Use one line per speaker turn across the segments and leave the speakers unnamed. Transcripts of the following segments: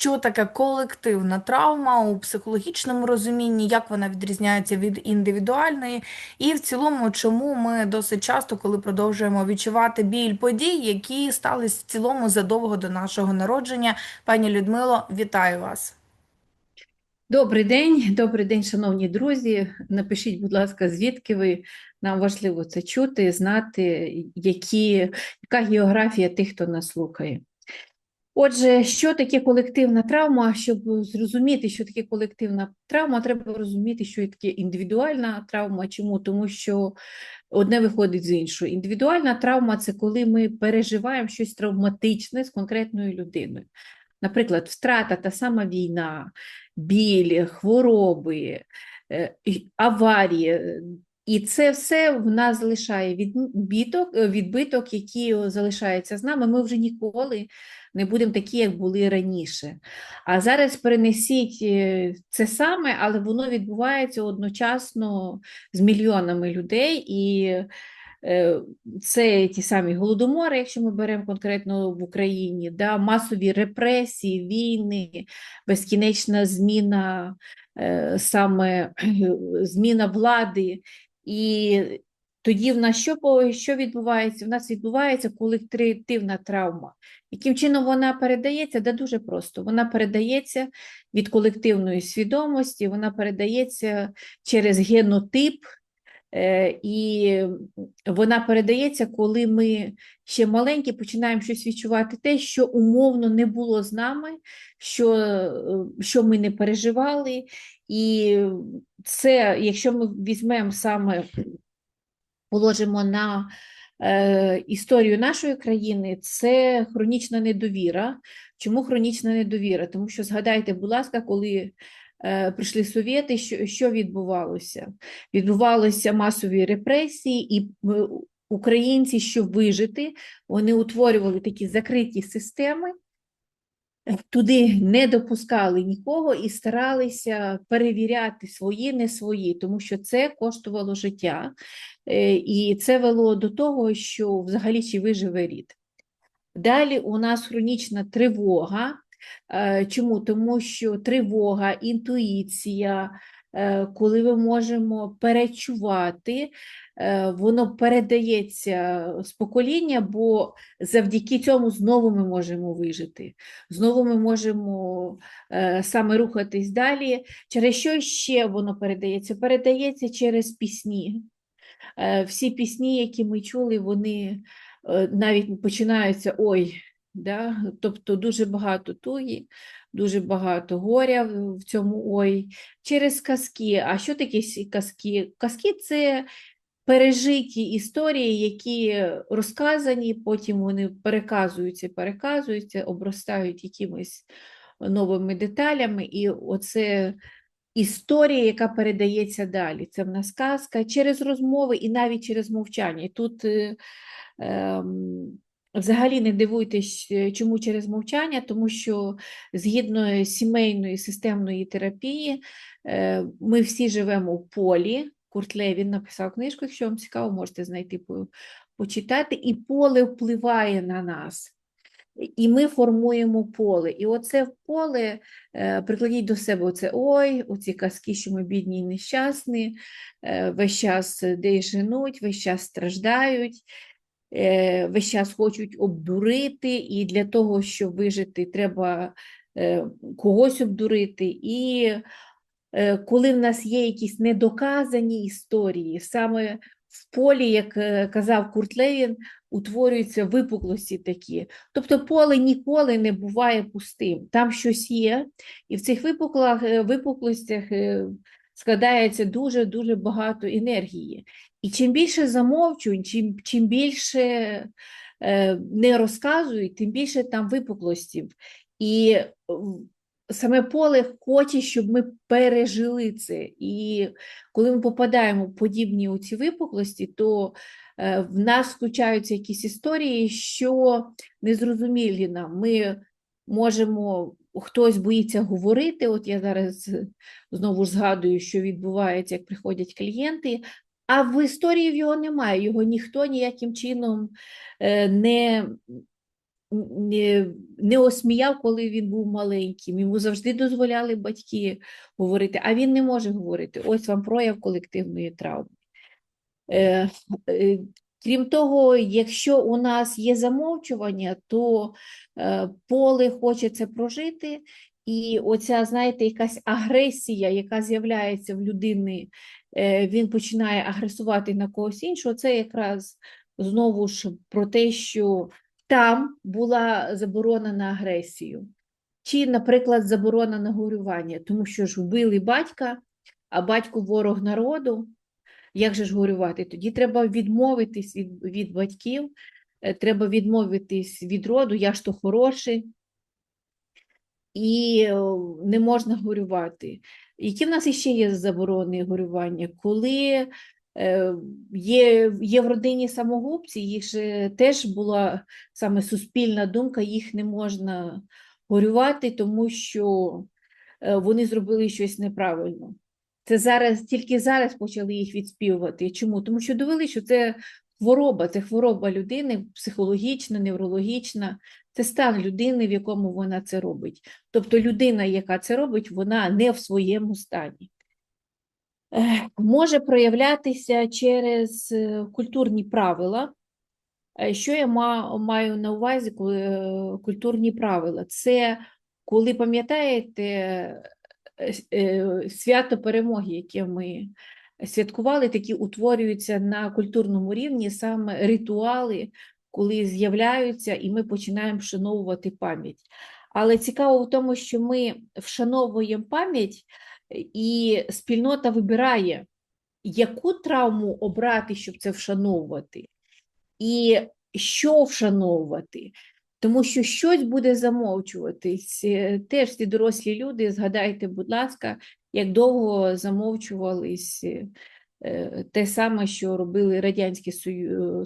що таке колективна травма у психологічному розумінні, як вона відрізняється від індивідуальної, і в цілому, чому ми досить часто, коли продовжуємо відчувати біль подій, які стались в цілому задовго до нашого народження. Пані Людмило, вітаю вас.
Добрий день, добрий день, шановні друзі. Напишіть, будь ласка, звідки ви. Нам важливо це чути, знати, які, яка географія тих, хто нас слухає. Отже, що таке колективна травма? Щоб зрозуміти, що таке колективна травма, треба розуміти, що таке індивідуальна травма. Чому? Тому що одне виходить з іншого. Індивідуальна травма це коли ми переживаємо щось травматичне з конкретною людиною. Наприклад, втрата, та сама війна, біль, хвороби, е, аварії. І це все в нас залишає відбиток, відбиток, який залишається з нами. Ми вже ніколи не будемо такі, як були раніше. А зараз перенесіть е, це саме, але воно відбувається одночасно з мільйонами людей. І е, це ті самі голодомори, якщо ми беремо конкретно в Україні, да, масові репресії, війни, безкінечна зміна, е, саме зміна влади. І тоді в нас що, що відбувається? В нас відбувається колективна травма. Яким чином вона передається? Да дуже просто. Вона передається від колективної свідомості, вона передається через генотип, е, і вона передається, коли ми ще маленькі починаємо щось відчувати те, що умовно не було з нами, що, що ми не переживали. І це, якщо ми візьмемо саме, положимо на е, історію нашої країни, це хронічна недовіра. Чому хронічна недовіра? Тому що згадайте, будь ласка, коли е, прийшли совєти, що, що відбувалося? Відбувалися масові репресії, і українці, щоб вижити, вони утворювали такі закриті системи туди не допускали нікого і старалися перевіряти свої, не свої, тому що це коштувало життя, е, і це вело до того, що взагалі чи виживе рід. Далі у нас хронічна тривога. Е, чому? Тому що тривога, інтуїція, коли ми можемо перечувати, Е, воно передається з покоління, бо завдяки цьому знову ми можемо вижити, знову ми можемо е, саме рухатись далі. Через що ще воно передається? Передається через пісні. Е, всі пісні, які ми чули, вони навіть починаються ой. Да? Тобто дуже багато туї, дуже багато горя в цьому ой, через казки. А що таке казки? Казки це пережиті історії, які розказані, потім вони переказуються, переказуються, обростають якимись новими деталями, і оце історія, яка передається далі. Це в нас казка через розмови і навіть через мовчання. Тут е, е, Взагалі не дивуйтесь, чому через мовчання, тому що згідно сімейної системної терапії е, ми всі живемо в полі, Курт Левін написав книжку, якщо вам цікаво, можете знайти почитати, і поле впливає на нас. І ми формуємо поле. І оце поле е, прикладіть до себе оце ой, оці казки, що ми бідні і нещасні, е, весь час де женуть, весь час страждають, е, весь час хочуть обдурити, і для того, щоб вижити, треба е, когось обдурити. І Е, коли в нас є якісь недоказані історії, саме в полі, як е, казав Курт Левін, утворюються випуклості такі. Тобто поле ніколи не буває пустим. Там щось є, і в цих е, випуклостях складається дуже-дуже багато енергії. І чим більше замовчують, чим, чим більше не розказують, тим більше там випуклостів. І саме поле хоче, щоб ми пережили це. І коли ми попадаємо в подібні у ці випуклості, то е, в нас включаються якісь історії, що незрозумілі нам. Ми можемо. Хтось боїться говорити, от я зараз знову ж згадую, що відбувається, як приходять клієнти, а в історії його немає, його ніхто ніяким чином е, не не, не осміяв, коли він був маленьким. Йому завжди дозволяли батьки говорити, а він не може говорити. Ось вам прояв колективної травми. Е, е, Крім того, якщо у нас є замовчування, то поле хоче це прожити, і оця, знаєте, якась агресія, яка з'являється в людини, е, він починає агресувати на когось іншого, це якраз знову ж про те, що там була заборона на агресію. Чи, наприклад, заборона на горювання, тому що ж вбили батька, а батько ворог народу. Як же ж горювати? Тоді треба відмовитись від, від батьків, е, треба відмовитись від роду, я ж то хороший, і е, не можна горювати. Які в нас іще є заборони горювання? Коли е, є, є в родині самогубці, їх же теж була саме суспільна думка, їх не можна горювати, тому що е, вони зробили щось неправильно. Це зараз тільки зараз почали їх відспівувати. Чому? Тому що довели, що це хвороба, це хвороба людини, психологічна, неврологічна, це стан людини, в якому вона це робить. Тобто людина, яка це робить, вона не в своєму стані. Може проявлятися через е, культурні правила. Е, Що я маю на увазі, е, культурні правила? Це коли пам'ятаєте свято перемоги, яке ми святкували, такі утворюються на культурному рівні саме ритуали, коли з'являються, і ми починаємо вшановувати пам'ять. Але цікаво в тому, що ми вшановуємо пам'ять, і спільнота вибирає, яку травму обрати, щоб це вшановувати, і що вшановувати. Тому що щось буде замовчуватись. Е, Теж ці дорослі люди, згадайте, будь ласка, як довго замовчувались е, те саме, що робили радянські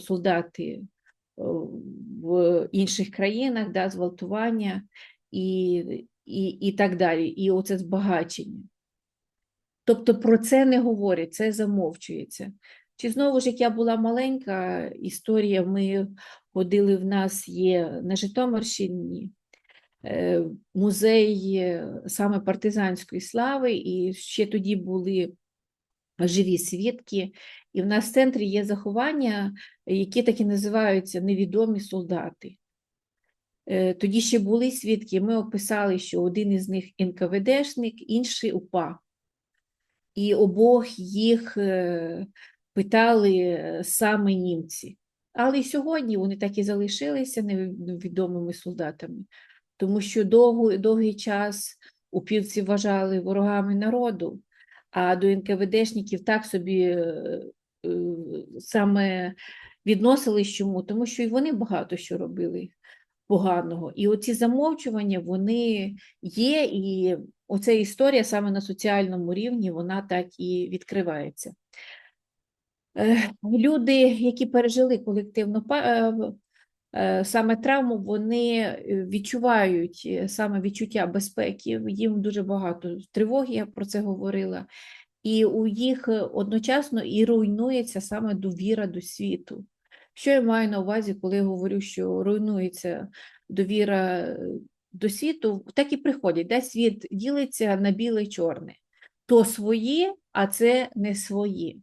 солдати в інших країнах, да, зґвалтування і, і, і так далі. І оце збагачення. Тобто про це не говорять, це замовчується. Чи знову ж, як я була маленька, історія, ми ходили, в нас є на Житомирщині е, музей е, саме партизанської слави, і ще тоді були живі свідки. І в нас в центрі є заховання, які так і називаються невідомі солдати. Е, Тоді ще були свідки, ми описали, що один із них НКВДшник, інший УПА. І обох їх е, питали е, саме німці. Але й сьогодні вони так і залишилися невідомими солдатами, тому що довго, довгий час упівці вважали ворогами народу, а до НКВДшників так собі саме відносились чому, тому що і вони багато що робили поганого. І оці замовчування, вони є, і оця історія саме на соціальному рівні, вона так і відкривається. Е, Люди, які пережили колективну е, е, саме травму, вони відчувають саме відчуття безпеки, їм дуже багато тривоги, я про це говорила, і у їх одночасно і руйнується саме довіра до світу. Що я маю на увазі, коли я говорю, що руйнується довіра е, до світу, так і приходять, да? світ ділиться на біле і чорне. То свої, а це не свої.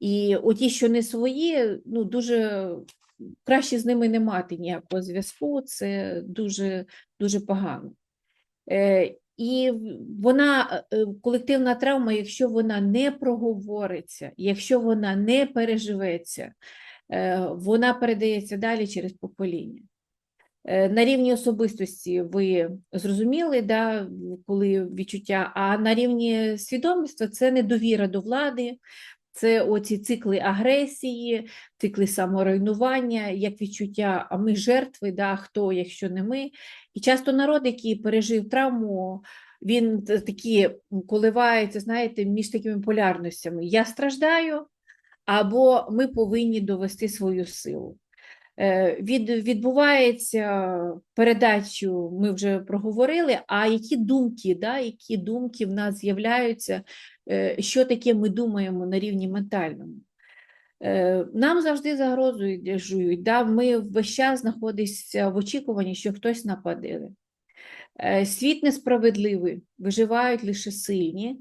І оті, що не свої, ну дуже краще з ними не мати ніякого зв'язку, це дуже, дуже погано. Е, і вона, е, колективна травма, якщо вона не проговориться, якщо вона не переживеться, е, вона передається далі через покоління. Е, На рівні особистості ви зрозуміли, да, коли відчуття, а на рівні свідомості це недовіра до влади, це оці цикли агресії, цикли саморуйнування, як відчуття, а ми жертви, да, хто, якщо не ми. І часто народ, який пережив травму, він такі коливається, знаєте, між такими полярностями. Я страждаю, або ми повинні довести свою силу. Е, Від, відбувається передачу, ми вже проговорили, а які думки, да, які думки в нас з'являються, е, що таке ми думаємо на рівні ментальному. Е, Нам завжди загрозують, да? Ми весь час знаходимося в очікуванні, що хтось нападе. Світ несправедливий, виживають лише сильні.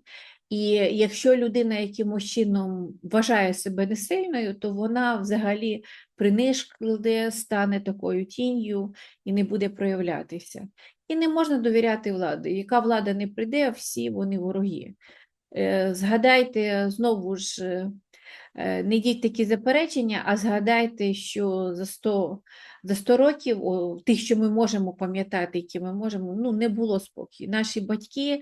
І якщо людина якимось чином вважає себе несильною, то вона взагалі принишкне, стане такою тінню і не буде проявлятися. І не можна довіряти владі. Яка влада не прийде, всі вони вороги. Е, Згадайте знову ж, е, е, не йдіть такі заперечення, а згадайте, що за 100, за 100 років, тих, що ми можемо пам'ятати, які ми можемо, ну, не було спокою. Наші батьки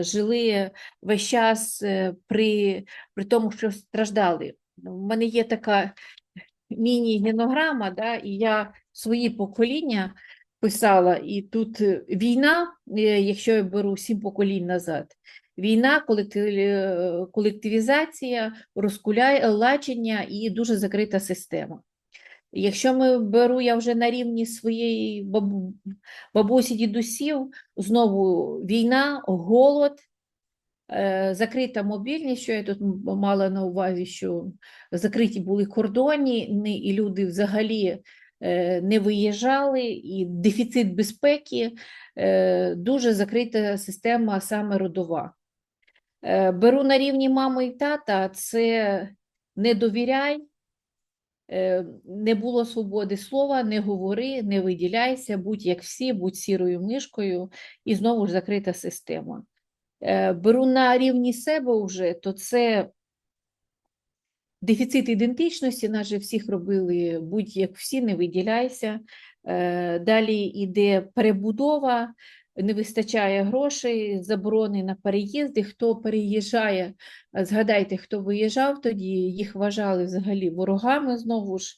жили весь час е, при, при тому, що страждали. У мене є така міні-генограма, да, і я свої покоління писала, і тут е, війна, е, якщо я беру сім поколінь назад, війна, колектив- е, колективізація, розкулячення і дуже закрита система. Якщо ми беру я вже на рівні своєї бабу, бабусі, дідусів, знову війна, голод, е, закрита мобільність, що я тут мала на увазі, що закриті були кордони, не- і люди взагалі е, не виїжджали, і дефіцит безпеки, е, дуже закрита система саме родова. Беру на рівні мами і тата, це не довіряй, не було свободи слова, не говори, не виділяйся, будь як всі, будь сірою мишкою, і знову ж закрита система. Е, Беру на рівні себе вже, то це дефіцит ідентичності, нас же всіх робили будь як всі, не виділяйся. Е, Далі йде перебудова, не вистачає грошей, заборони на переїзди. Хто переїжджає, е, згадайте, хто виїжджав тоді, їх вважали взагалі ворогами знову ж.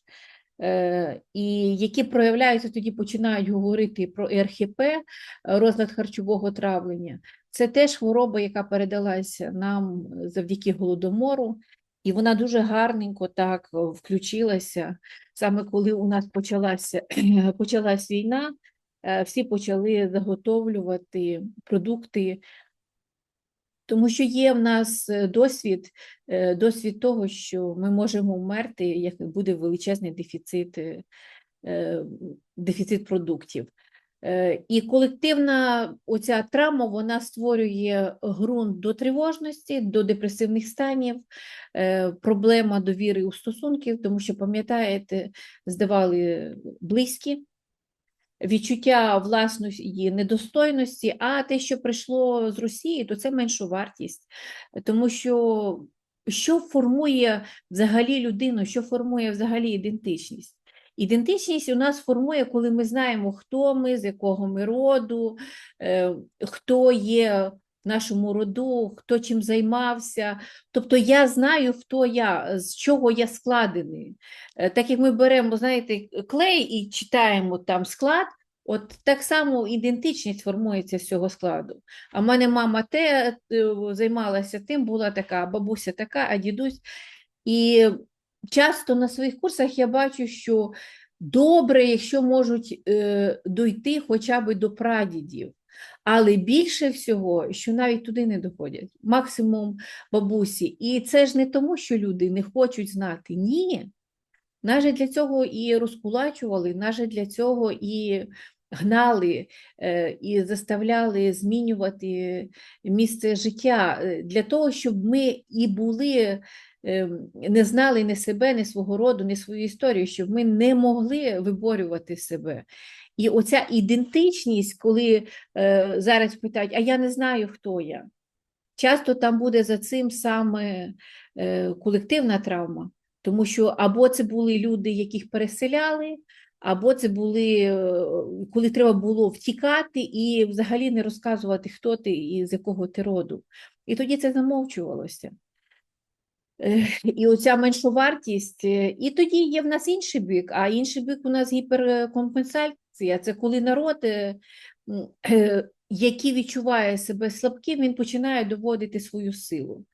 Е, І які проявляються, тоді починають говорити про РХП, е, розлад харчового травлення. Це теж хвороба, яка передалася нам завдяки голодомору, і вона дуже гарненько так включилася. Саме коли у нас почалася, почалась війна, всі почали заготовлювати продукти, тому що є в нас е, досвід, е, досвід того, що ми можемо вмерти, як буде величезний дефіцит, е, е, дефіцит продуктів. Е, І колективна оця травма вона створює ґрунт до тривожності, до депресивних станів, е, проблема довіри у стосунків, тому що, пам'ятаєте, здавали близькі, відчуття власної недостойності, а те, що прийшло з Росії, то це меншовартість. Тому що що формує взагалі людину, що формує взагалі ідентичність? Ідентичність у нас формує, коли ми знаємо, хто ми, з якого ми роду, е, хто є нашому роду, хто чим займався. Тобто я знаю, хто я, з чого я складений. Е, Так як ми беремо, знаєте, клей і читаємо там склад, от так само ідентичність формується з цього складу. А в мене мама те е, займалася тим, була така, бабуся така, а дідусь. І часто на своїх курсах я бачу, що добре, якщо можуть е, дойти хоча б до прадідів. Але більше всього, що навіть туди не доходять, максимум бабусі. І це ж не тому, що люди не хочуть знати. Ні. Нас же для цього і розкулачували, нас же для цього і гнали, е, і заставляли змінювати місце життя, е, для того, щоб ми і були, е, не знали ні себе, ні свого роду, ні свою історію, щоб ми не могли виборювати себе. І оця ідентичність, коли е, зараз питають, а я не знаю, хто я. Часто там буде за цим саме е, колективна травма, тому що або це були люди, яких переселяли, або це були, е, коли треба було втікати і взагалі не розказувати, хто ти і з якого ти роду. І тоді це замовчувалося. Е, І оця меншовартість, е, і тоді є в нас інший бік, а інший бік у нас гіперкомпенсація. Це коли народ, е, е, який відчуває себе слабким, він починає доводити свою силу.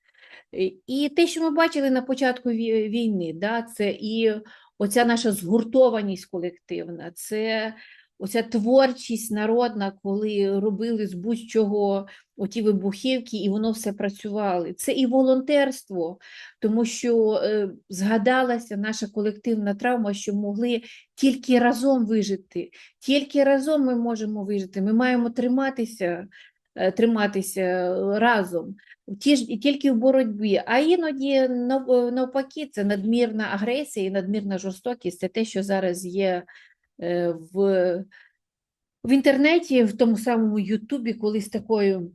Е, І те, що ми бачили на початку війни, да, це і оця наша згуртованість колективна, це оця творчість народна, коли робили з будь-чого оті вибухівки, і воно все працювало. Це і волонтерство, тому що е, згадалася наша колективна травма, що могли тільки разом вижити, тільки разом ми можемо вижити. Ми маємо триматися, е, триматися разом. Ті ж і тільки в боротьбі, а іноді нав- навпаки, це надмірна агресія і надмірна жорстокість. Це те, що зараз є е, в, в інтернеті, в тому самому Ютубі, коли з такою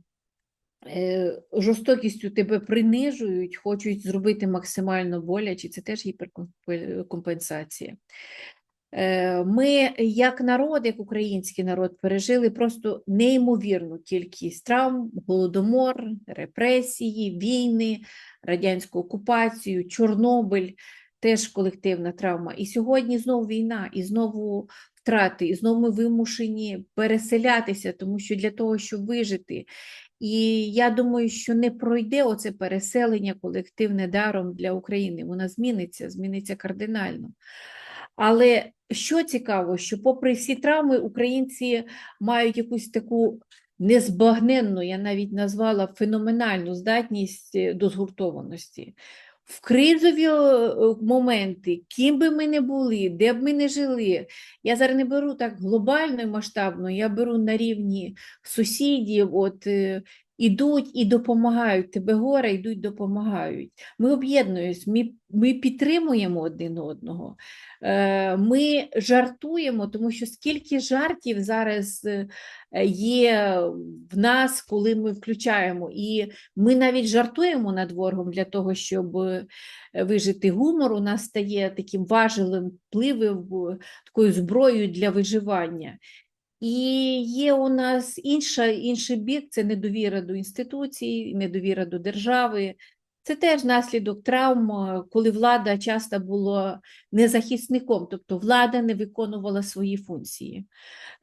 е, жорстокістю тебе принижують, хочуть зробити максимально боляче, це теж гіперкомпенсація. Е, Ми, як народ, як український народ, пережили просто неймовірну кількість травм, голодомор, репресії, війни, радянську окупацію, Чорнобиль, теж колективна травма. І сьогодні знову війна, і знову втрати, і знову ми вимушені переселятися, тому що для того, щоб вижити. І я думаю, що не пройде оце переселення колективне даром для України. Воно зміниться, зміниться кардинально. Але що цікаво, що попри всі травми, українці мають якусь таку незбагненну, я навіть назвала феноменальну здатність е, до згуртованості. В кризові е, моменти, ким би ми не були, де б ми не жили, я зараз не беру так глобально і масштабно, я беру на рівні сусідів, от е, ідуть і допомагають, тебе горе, йдуть, допомагають. Ми об'єднуємось, ми, ми підтримуємо один одного. Е, Ми жартуємо, тому що скільки жартів зараз е, є в нас, коли ми включаємо. І ми навіть жартуємо над ворогом для того, щоб е, вижити гумор. У нас стає таким важелем впливом, такою зброєю для виживання. І є у нас інша, інший бік це недовіра до інституцій, недовіра до держави. Це теж наслідок травм, е, коли влада часто була незахисником, тобто влада не виконувала свої функції.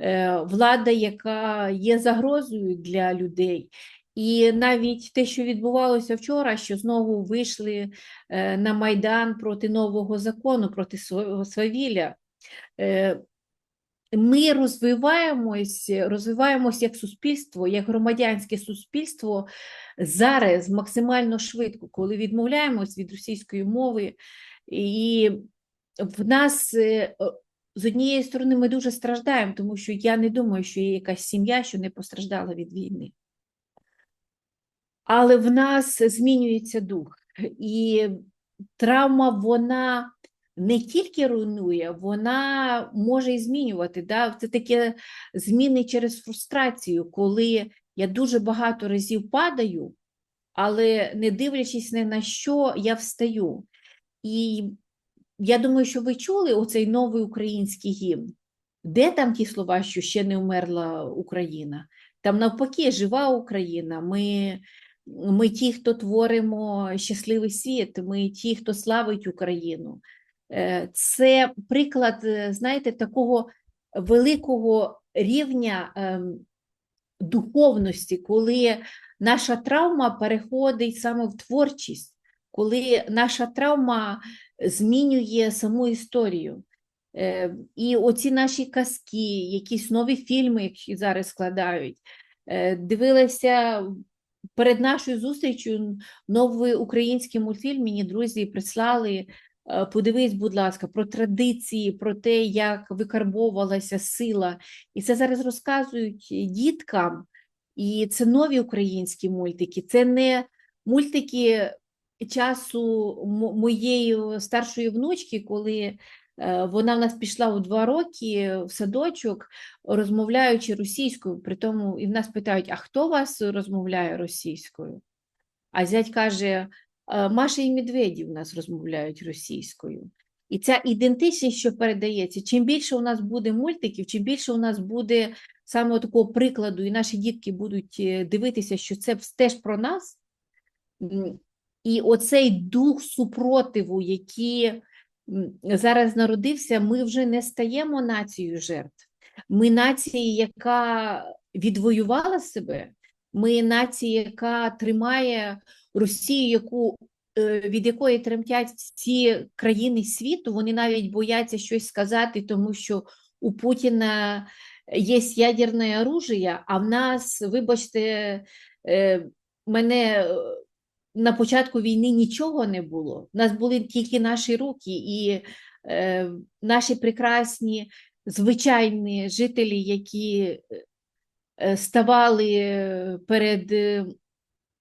Е, Влада, яка є загрозою для людей. І навіть те, що відбувалося вчора, що знову вийшли е, на Майдан проти нового закону, проти сва- свавілля. Ми розвиваємось, розвиваємось як суспільство, як громадянське суспільство зараз максимально швидко, коли відмовляємось від російської мови, і в нас е, з однієї сторони ми дуже страждаємо, тому що я не думаю, що є якась сім'я, що не постраждала від війни. Але в нас змінюється дух, і травма вона не тільки руйнує, вона може і змінювати. Да? Це таке зміни через фрустрацію, коли я дуже багато разів падаю, але не дивлячись ні на що, я встаю. І я думаю, що ви чули оцей новий український гімн. Де там ті слова, що ще не вмерла Україна? Там навпаки, жива Україна. Ми, ми ті, хто творимо щасливий світ, ми ті, хто славить Україну. Е, Це приклад, е, знаєте, такого великого рівня ем, духовності, коли наша травма переходить саме в творчість, коли наша травма змінює саму історію. Е, І оці наші казки, якісь нові фільми, які зараз складають. Дивилася перед нашою зустрічю новий український мультфільм. Мені друзі прислали. Е, Подивись, будь ласка, про традиції, про те, як викарбовувалася сила. І це зараз розказують діткам. І це нові українські мультики. Це не мультики часу моєї старшої внучки, коли е, вона в нас пішла у два роки в садочок, розмовляючи російською. При тому і в нас питають: а хто вас розмовляє російською? А зять каже: «Е, Маша і Медведі в нас розмовляють російською. І ця ідентичність, що передається, чим більше у нас буде мультиків, чим більше у нас буде саме такого прикладу, і наші дітки будуть е, дивитися, що це теж про нас. І оцей дух супротиву, який зараз народився, ми вже не стаємо нацією жертв. Ми нація, яка відвоювала себе, ми нація, яка тримає Росію, яку, е, від якої тремтять всі країни світу. Вони навіть бояться щось сказати, тому що у Путіна є ядерне оружие, а в нас, вибачте, е, мене е, на початку війни нічого не було. У нас були тільки наші руки і наші прекрасні звичайні жителі, які ставали перед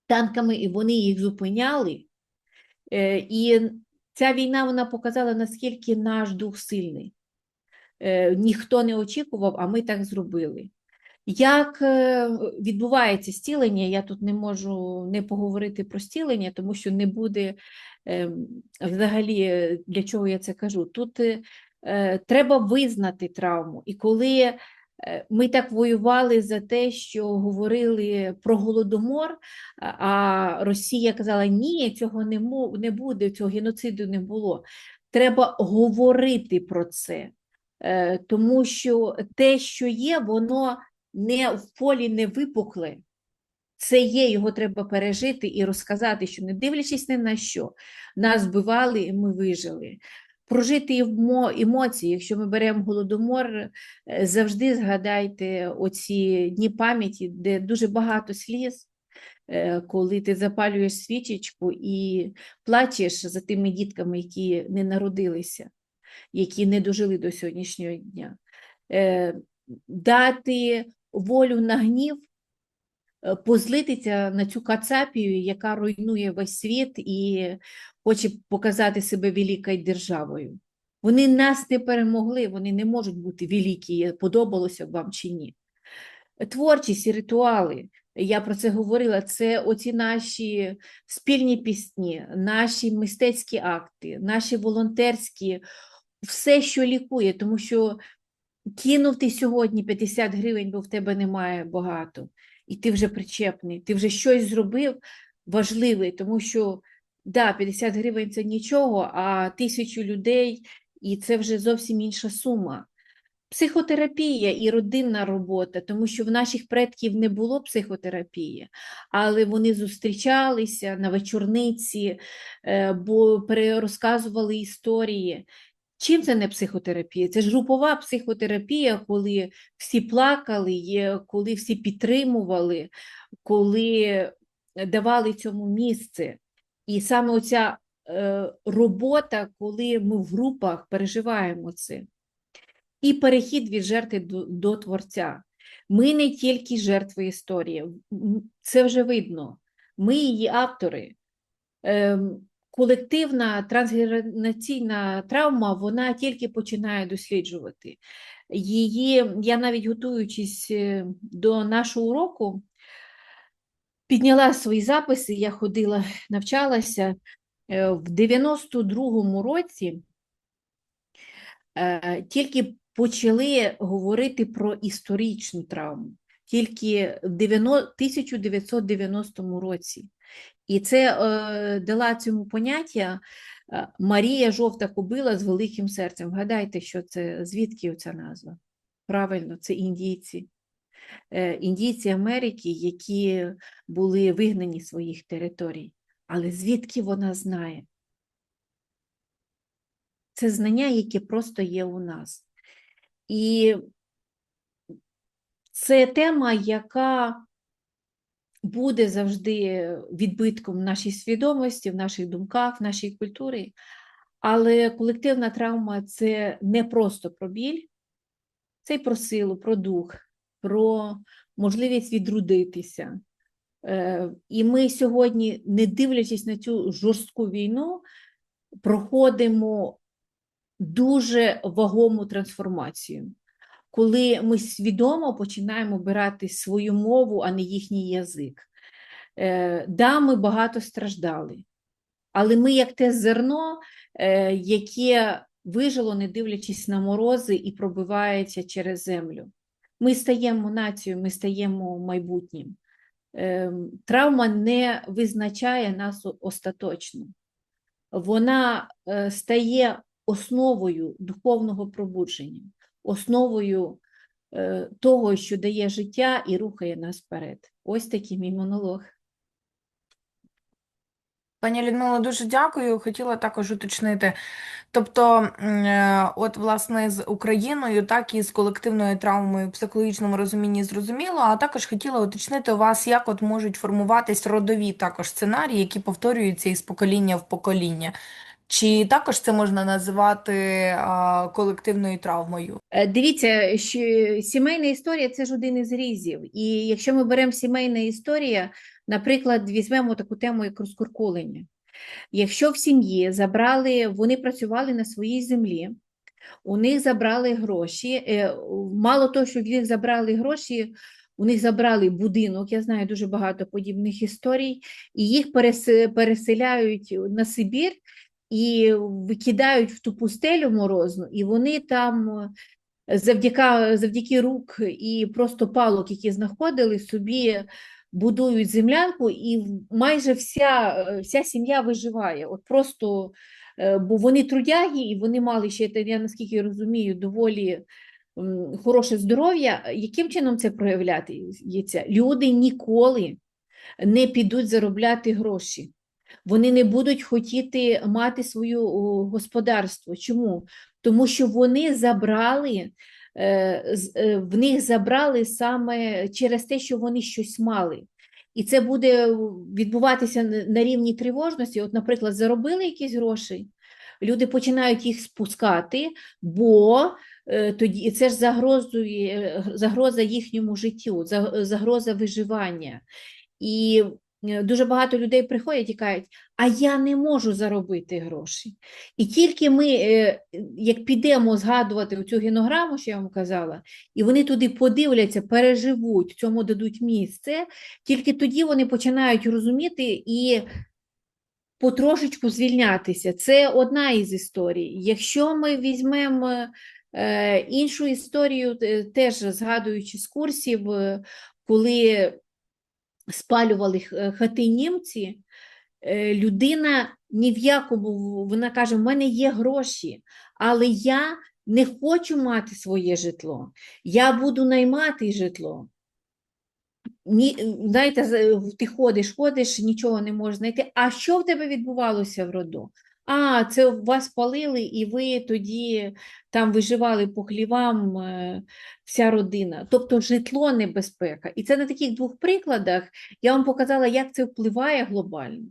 танками, і вони їх зупиняли. Е, І ця війна вона показала, наскільки наш дух сильний. Е, Ніхто не очікував, а ми так зробили. Як е, відбувається стілення, я тут не можу не поговорити про стілення, тому що не буде взагалі, для чого я це кажу. Тут треба визнати травму. І коли ми так воювали за те, що говорили про голодомор, а- Росія казала, ні, цього не, мо- не буде, цього геноциду не було. Треба говорити про це. Е, Тому що те, що є, воно не в полі не випукле. Це є, його треба пережити і розказати, що не дивлячись ні на що, нас вбивали і ми вижили. Прожити емо- емоції, якщо ми беремо голодомор, е, завжди згадайте оці дні пам'яті, де дуже багато сліз, е, коли ти запалюєш свічечку і плачеш за тими дітками, які не народилися, які не дожили до сьогоднішнього дня. Е, Дати волю на гнів, позлитися на цю кацапію, яка руйнує весь світ і хоче показати себе великою державою. Вони нас не перемогли, вони не можуть бути великі, подобалося б вам чи ні. Творчість і ритуали, я про це говорила, це оці наші спільні пісні, наші мистецькі акти, наші волонтерські, все, що лікує, тому що кинув ти сьогодні 50 гривень, бо в тебе немає багато, і ти вже причепний, ти вже щось зробив важливе, тому що да, 50 гривень це нічого, а тисячу людей, і це вже зовсім інша сума. Психотерапія і родинна робота, тому що в наших предків не було психотерапії, але вони зустрічалися на вечорниці, е, бо перерозказували історії. Чим це не психотерапія? Це ж групова психотерапія, коли всі плакали, коли всі підтримували, коли давали цьому місце. І саме оця е, робота, коли ми в групах переживаємо це. І перехід від жертви до, до творця. Ми не тільки жертви історії, це вже видно. Ми її автори. Колективна трансгенераційна травма, вона тільки починає досліджувати. Її, я навіть готуючись е, до нашого уроку, підняла свої записи, я ходила, навчалася Е, в 92-му році. е, Тільки почали говорити про історичну травму, тільки в 90 1990 році. І це е, дала цьому поняття е, Марія Жовта Кобила з великим серцем. Вгадайте, що це, звідки ця назва? Правильно, це індійці. Е, індійці Америки, які були вигнані з своїх територій. Але звідки вона знає? Це знання, яке просто є у нас. І це тема, яка буде завжди відбитком в нашій свідомості, в наших думках, в нашій культурі. Але колективна травма це не просто про біль, це й про силу, про дух, про можливість відродитися. Е, І ми сьогодні, не дивлячись на цю жорстку війну, проходимо дуже вагому трансформацію, коли ми свідомо починаємо обирати свою мову, а не їхній язик. Е, Да, ми багато страждали, але ми, як те зерно, е, яке вижило, не дивлячись на морози, і пробивається через землю. Ми стаємо нацією, ми стаємо майбутнім. Е, Травма не визначає нас остаточно. Вона е, стає основою духовного пробудження, основою е, того, що дає життя і рухає нас вперед. Ось такий мій монолог.
Пані Людмило, дуже дякую. Хотіла також уточнити. Тобто, е, от власне з Україною, так і з колективною травмою в психологічному розумінні зрозуміло. А також хотіла уточнити у вас, як от можуть формуватись родові також сценарії, які повторюються із покоління в покоління. Чи також це можна називати а, колективною травмою?
Е, Дивіться, що сімейна історія це ж один із різів. І якщо ми беремо сімейна історія, наприклад, візьмемо таку тему, як розкуркулення. Якщо в сім'ї забрали, вони працювали на своїй землі, у них забрали гроші. е, Мало того, що в них забрали гроші, у них забрали будинок. Я знаю дуже багато подібних історій, і їх перес- переселяють на Сибір і викидають в ту пустелю морозну, і вони там е, завдяки, завдяки рук і просто палок, які знаходили, собі будують землянку, і майже вся, е, вся сім'я виживає. От просто, е, бо вони трудяги, і вони мали ще, я наскільки розумію, доволі хороше здоров'я. Яким чином це проявляється? Люди ніколи не підуть заробляти гроші. Вони не будуть хотіти мати своє господарство. Чому? Тому що вони забрали, е, е, в них забрали саме через те, що вони щось мали. І це буде відбуватися на рівні тривожності. От, наприклад, заробили якісь гроші, люди починають їх спускати, бо е, тоді це ж загрозує, е, загроза їхньому життю, загроза виживання. І е, дуже багато людей приходять і кажуть, а я не можу заробити гроші. І тільки ми, е, як підемо згадувати цю генограму, що я вам казала, і вони туди подивляться, переживуть, цьому дадуть місце, тільки тоді вони починають розуміти і потрошечку звільнятися. Це одна із історій. Якщо ми візьмемо е, іншу історію, е, теж згадуючи з курсів, е, коли спалювали хати німці, е, людина ні в якому, вона каже, в мене є гроші, але я не хочу мати своє житло, я буду наймати житло. Ні, знаєте, ти ходиш, ходиш, нічого не можеш знайти. А що в тебе відбувалося в роду? А, це вас палили, і ви тоді там виживали по хлівам, е, вся родина. Тобто житло небезпека. І це на таких двох прикладах я вам показала, як це впливає глобально.